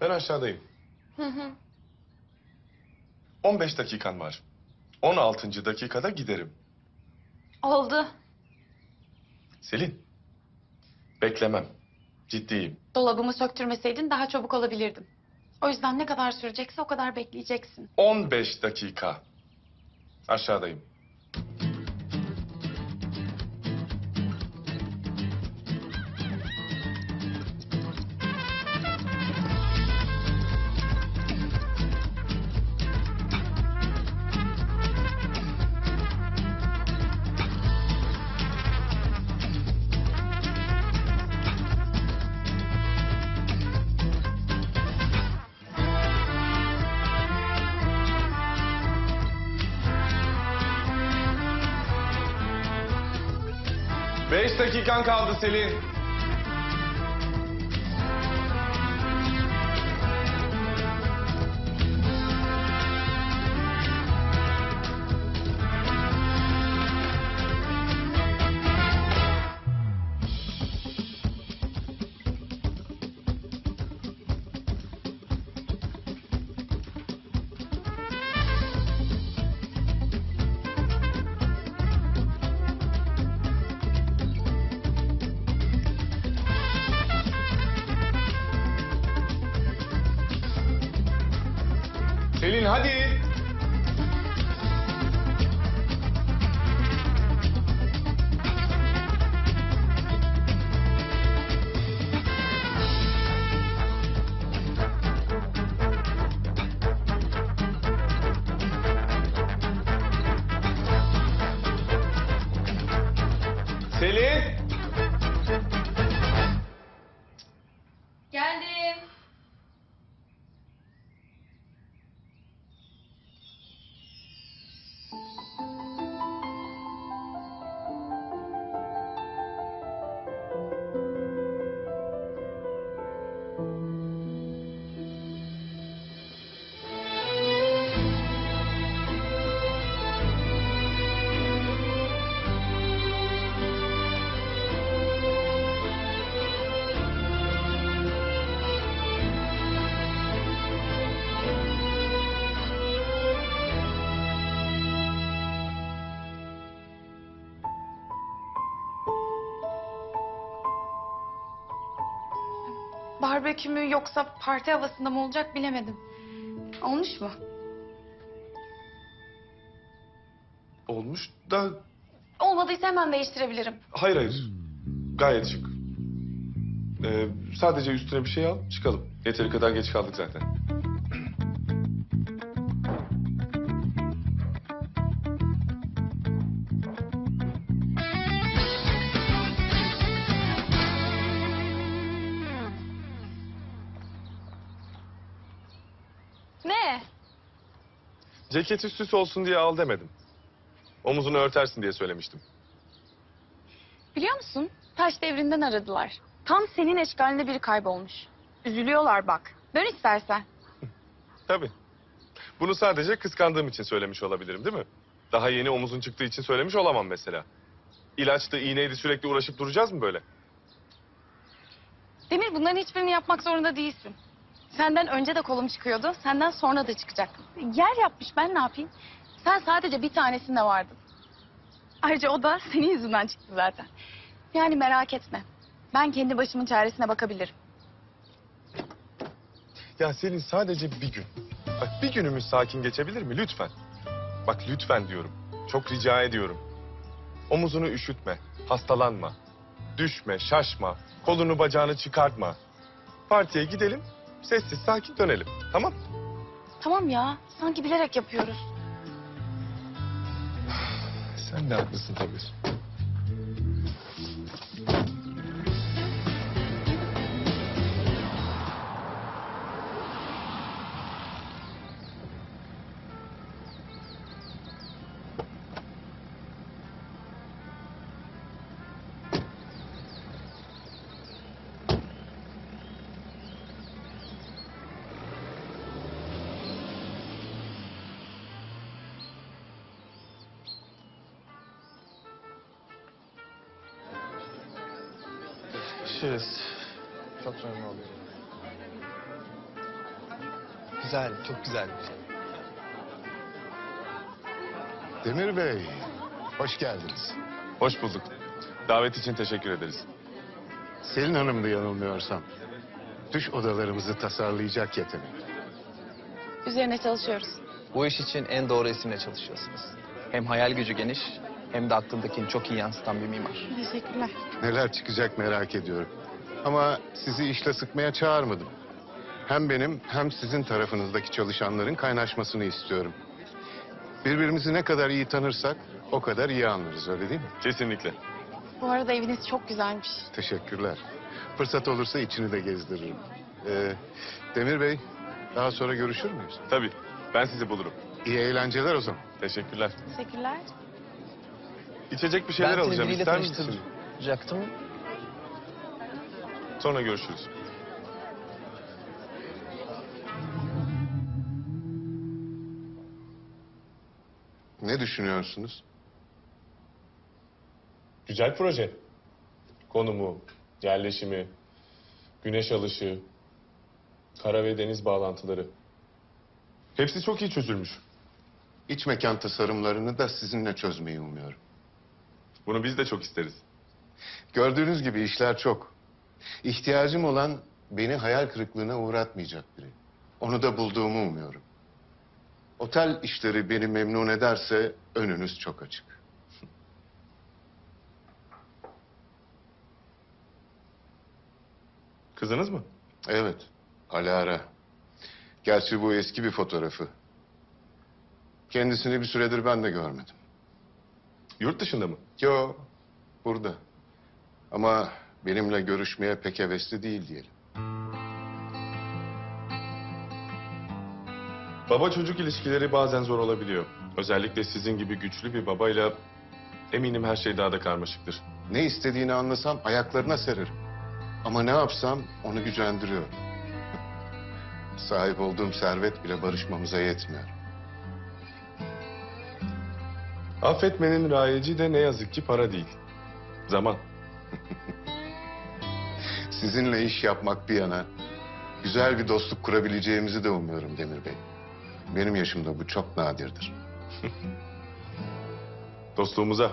Ben aşağıdayım. Hı hı. 15 dakikan var. 16. dakikada giderim. Oldu. Selin. Beklemem. Ciddiyim. Dolabımı söktürmeseydin daha çabuk olabilirdim. O yüzden ne kadar sürecekse o kadar bekleyeceksin. 15 dakika. Aşağıdayım. Beş dakikan kaldı Selin. Selin hadi. Barbekü mü yoksa parti havasında mı olacak bilemedim. Olmuş mu? Olmuş da Olmadıysa hemen değiştirebilirim. hayır hayır. Gayet şık. Ee, sadece üstüne bir şey al çıkalım. Yeteri kadar geç kaldık zaten. Ne? Ceketi süs olsun diye al demedim. Omuzunu örtersin diye söylemiştim. Biliyor musun? Taş devrinden aradılar. Tam senin eşkalinde biri kaybolmuş. Üzülüyorlar bak. Dön istersen. Tabii. Bunu sadece kıskandığım için söylemiş olabilirim değil mi? Daha yeni omuzun çıktığı için söylemiş olamam mesela. İlaçtı, iğneydi sürekli uğraşıp duracağız mı böyle? Demir bunların hiçbirini yapmak zorunda değilsin. Senden önce de kolum çıkıyordu. Senden sonra da çıkacak. Yer yapmış ben ne yapayım? Sen sadece bir tanesinde vardın. Ayrıca o da senin yüzünden çıktı zaten. Yani merak etme. Ben kendi başımın çaresine bakabilirim. Ya Selin sadece bir gün. Bak bir günümüz sakin geçebilir mi lütfen? Bak lütfen diyorum. Çok rica ediyorum. Omuzunu üşütme, hastalanma. Düşme, şaşma, kolunu bacağını çıkartma. Partiye gidelim, sessiz sakin dönelim. Tamam? Tamam ya. Sanki bilerek yapıyoruz. Sen de haklısın tabii. Cheers. Çok memnun oldum. güzel, çok güzel. Demir Bey, hoş geldiniz. Hoş bulduk. Davet için teşekkür ederiz. Selin Hanım'dı yanılmıyorsam. Düş odalarımızı tasarlayacak yetenek. Üzerine çalışıyoruz. Bu iş için en doğru isimle çalışıyorsunuz. Hem hayal gücü geniş hem de aklındakini çok iyi yansıtan bir mimar. Teşekkürler. Neler çıkacak merak ediyorum. Ama sizi işle sıkmaya çağırmadım. Hem benim hem sizin tarafınızdaki çalışanların kaynaşmasını istiyorum. Birbirimizi ne kadar iyi tanırsak o kadar iyi anlarız öyle değil mi? Kesinlikle. Bu arada eviniz çok güzelmiş. Teşekkürler. Fırsat olursa içini de gezdiririm. Ee, Demir Bey, daha sonra görüşür müyüz? Tabii. Ben sizi bulurum. İyi eğlenceler o zaman. Teşekkürler. Teşekkürler. İçecek bir şeyler ben seni alacağım. biriyle İster misin? tanıştıracaktım. Sonra görüşürüz. Ne düşünüyorsunuz? Güzel proje. Konumu, yerleşimi, güneş alışı, kara ve deniz bağlantıları. Hepsi çok iyi çözülmüş. İç mekan tasarımlarını da sizinle çözmeyi umuyorum. Bunu biz de çok isteriz. Gördüğünüz gibi işler çok. İhtiyacım olan beni hayal kırıklığına uğratmayacak biri. Onu da bulduğumu umuyorum. Otel işleri beni memnun ederse önünüz çok açık. Kızınız mı? Evet, Alara. Gerçi bu eski bir fotoğrafı. Kendisini bir süredir ben de görmedim. Yurt dışında mı? Yo, burada. Ama benimle görüşmeye pek hevesli değil diyelim. Baba çocuk ilişkileri bazen zor olabiliyor. Özellikle sizin gibi güçlü bir babayla eminim her şey daha da karmaşıktır. Ne istediğini anlasam ayaklarına sererim. Ama ne yapsam onu gücendiriyor. Sahip olduğum servet bile barışmamıza yetmiyor. Affetmenin rayeci de ne yazık ki para değil. Zaman. Sizinle iş yapmak bir yana güzel bir dostluk kurabileceğimizi de umuyorum Demir Bey. Benim yaşımda bu çok nadirdir. Dostluğumuza.